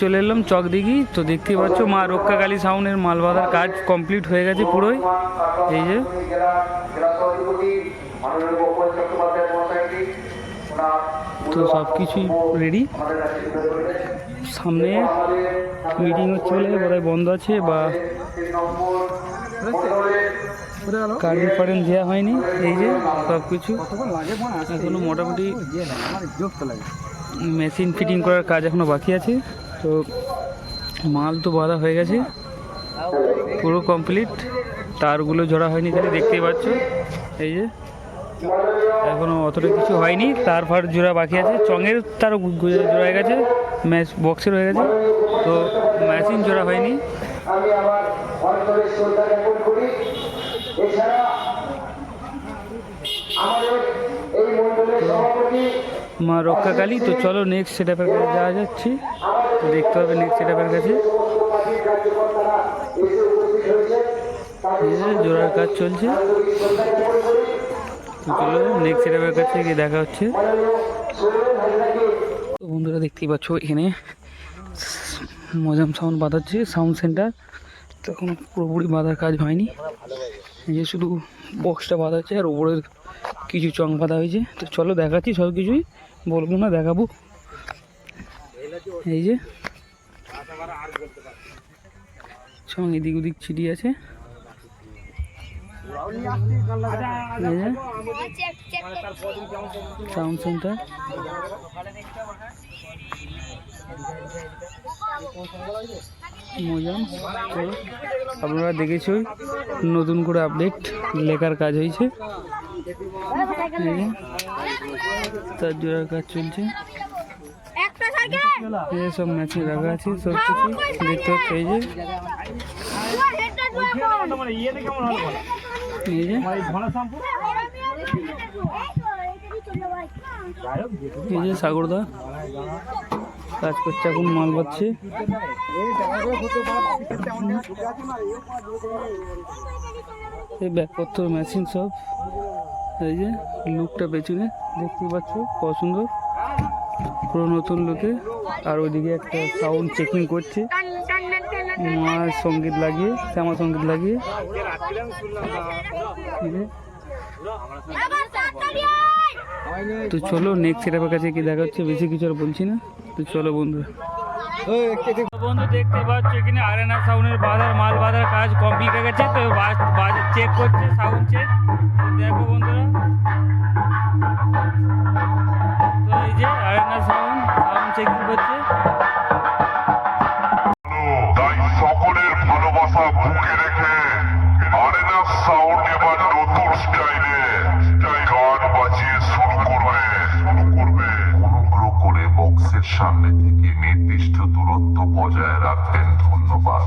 চলে এলাম চক দিঘি। তো দেখতেই পাচ্ছ, মা রক্ষাকালী সাউনের মাল বাঁধার কাজ কমপ্লিট হয়ে গেছে পুরোই। এই যে। তো সব কিছুই রেডি সামনে মিটিং হচ্ছে বোধহয় বন্ধ আছে বা কারেন্ট ফারেন্ট দেওয়া হয়নি। এই যে সব কিছু এখনও মোটামুটি মেশিন ফিটিং করার কাজ এখনও বাকি আছে। তো মাল তো বাঁধা হয়ে গেছে। পুরো কমপ্লিট তারগুলো জোড়া হয়নি খালি দেখতেই পাচ্ছ। এই যে এখনও অতটা কিছু হয়নি। তার ফার জোড়া বাকি আছে। চঙের তার জোড়া হয়ে গেছে। ম্যাচ বক্সের হয়ে গেছে। তো মেশিন জোড়া হয়নি। আমি আমার অন্তরে শ্রদ্ধা জ্ঞাপন করি এছাড়া আমাদের এই মন্ডলের সভাপতি মা রক্ষাকালী তো চলো নেক্সট সেট আপের কাছে যাওয়া যাচ্ছি। দেখতে হবে নেক্সট সেট আপের কাছে। জোড়ার কাজ চলছে। চলো নেক্সট সেট আপের কাছে গিয়ে দেখা হচ্ছে। তো বন্ধুরা দেখতেই পাচ্ছ এখানে মজাম সাউন্ড বাঁধাচ্ছে, সাউন্ড সেন্টার। তো এখন পুরোপুরি বাঁধার কাজ হয়নি। যে শুধু বক্সটা বাঁধা হচ্ছে আর উপরের কিছু চং বাঁধা হয়েছে। তো চলো দেখাচ্ছি সব কিছুই বলব না, দেখাবো। এই যে। চং এদিক ওদিক ছিটি আছে। সাউন্ড সেন্টার আপনারা দেখেছই, নতুন করে আপডেট লেখার কাজ হয়েছে। তার জোড়ার কাজ চলছে। এই যে সব ম্যাচিং রাখা আছে সব কিছু। দেখতে যে। এই যে। এই যে সাগরদা। কাজ করছে এখন মাল পাচ্ছে। এই ব্যাগপত্র মেশিন সব। এই যে লুকটা পেছনে, দেখতে পাচ্ছ? সুন্দর। পুরো নতুন লুকে। আর ওইদিকে একটা সাউন্ড চেকিং করছে। মা সংগীত লাগিয়ে শ্যামা সংগীত লাগিয়ে। তো চলো নেক্সট সেটাপের কাছে কি দেখা হচ্ছে, বেশি কিছু আর বলছি না। তো চলো বন্ধু বন্ধু, দেখতে পাচ্ছ এখানে আরেনা সাউন্ডের বাজার, মাল বাজার কাজ কমপ্লিট হয়ে গেছে। তো চেক করছে সাউন্ড চেক দেখো বন্ধুরা। তো এই যে আরেনা সাউন্ড সাউন্ড চেকিং করছে। বক্সের সামনে থেকে নির্দিষ্ট দূরত্ব বজায় রাখবেন ধন্যবাদ।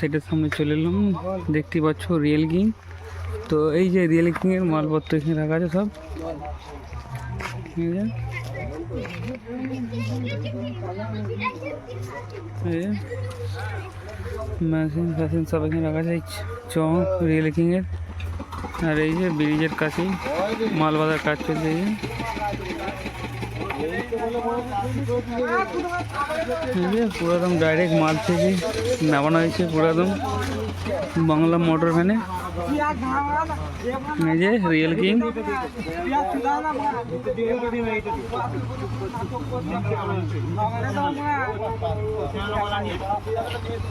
সেটের সামনে চলে এলাম। দেখতে পাচ্ছ রিয়েল কিং তো এই যে রিয়েল কিংয়ের মালপত্র এখানে রাখা আছে সব। মেশিন ফ্যাশিন সব এখানে রাখা আছে। চ রিয়েল কিংয়ের আর এই যে ব্রিজের কাছেই মাল বাজার কাজ চলছে এই পুরো একদম ডাইরেক্ট মাল থেকে নামানো হয়েছে পুরো একদম বাংলা মোটর ভ্যানে রিয়েল কিং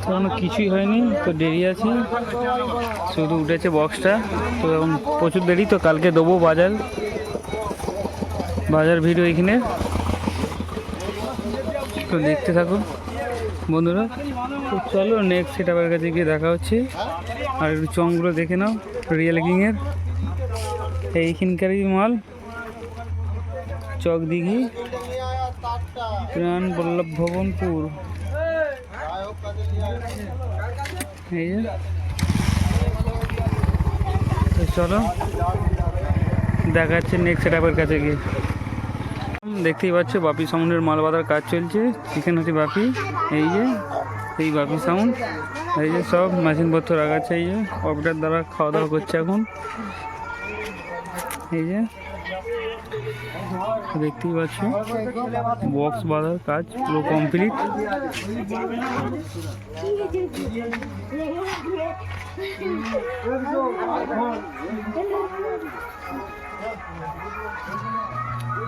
এখনও কিছুই হয়নি, তো দেরি আছে। শুধু উঠেছে বক্সটা তো এখন প্রচুর দেরি, তো কালকে দেবো বাজার। বাজার ভিড় এখানে। তো দেখতে থাকো বন্ধুরা। চলো নেক্সট সেটাবার কাছে গিয়ে দেখা হচ্ছে। আর একটু চংগুলো দেখে নাও রিয়েল কিংয়ের এইখানকারই মাল। চক দিঘি। প্রাণ বল্লভ ভবনপুর এই যে। চলো, দেখা যাচ্ছে নেক্সট সেটাপের কাছে গিয়ে। দেখতেই পাচ্ছ, বাপি সাউন্ডের মাল বাঁধার কাজ চলছে। চিকেন হচ্ছে বাপি, এই যে, এই বাপি সাউন্ড এই যে সব মেশিনপত্র রাখাচ্ছে, এই যে অপটার দ্বারা খাওয়া দাওয়া করছে এখন। এই যে, দেখতেই পাচ্ছ বক্স বাঁধার কাজ পুরো কমপ্লিট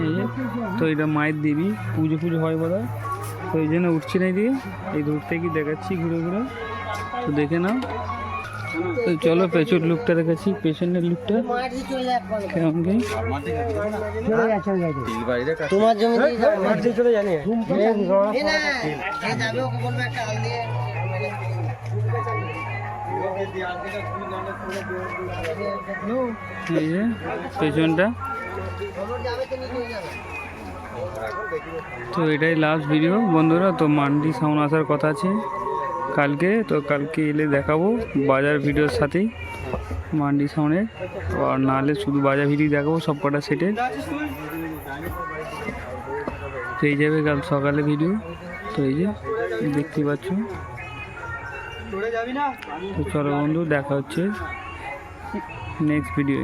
এই যে তো এটা মায়ের দেবী পুজো পুজো হয় বোধ তো এই জন্য উঠছি না দিয়ে এই দূর থেকে দেখাচ্ছি ঘুরে ঘুরে। তো দেখে নাও। তো চলো পেছন লুকটা দেখাচ্ছি পেছনের লুকটা। কেমন কি? তোমার জমি চলে জানি। যাবে ওকে বলবে একটা আল দিয়ে। এই যে পেছনটা। তো এটাই লাস্ট ভিডিও বন্ধুরা, তো মান্ডি সাউন্ড আসার কথা আছে। কালকে, তো কালকে এলে দেখাবো বাজার ভিডিওর সাথেই মান্ডি সাউন্ডের আর নাহলে শুধু বাজার ভিডিও দেখাবো সব কটা সেটে পেয়ে যাবে কাল সকালে ভিডিও তো এই যে, দেখতে পাচ্ছ। তো চলো বন্ধু দেখা হচ্ছে নেক্সট ভিডিও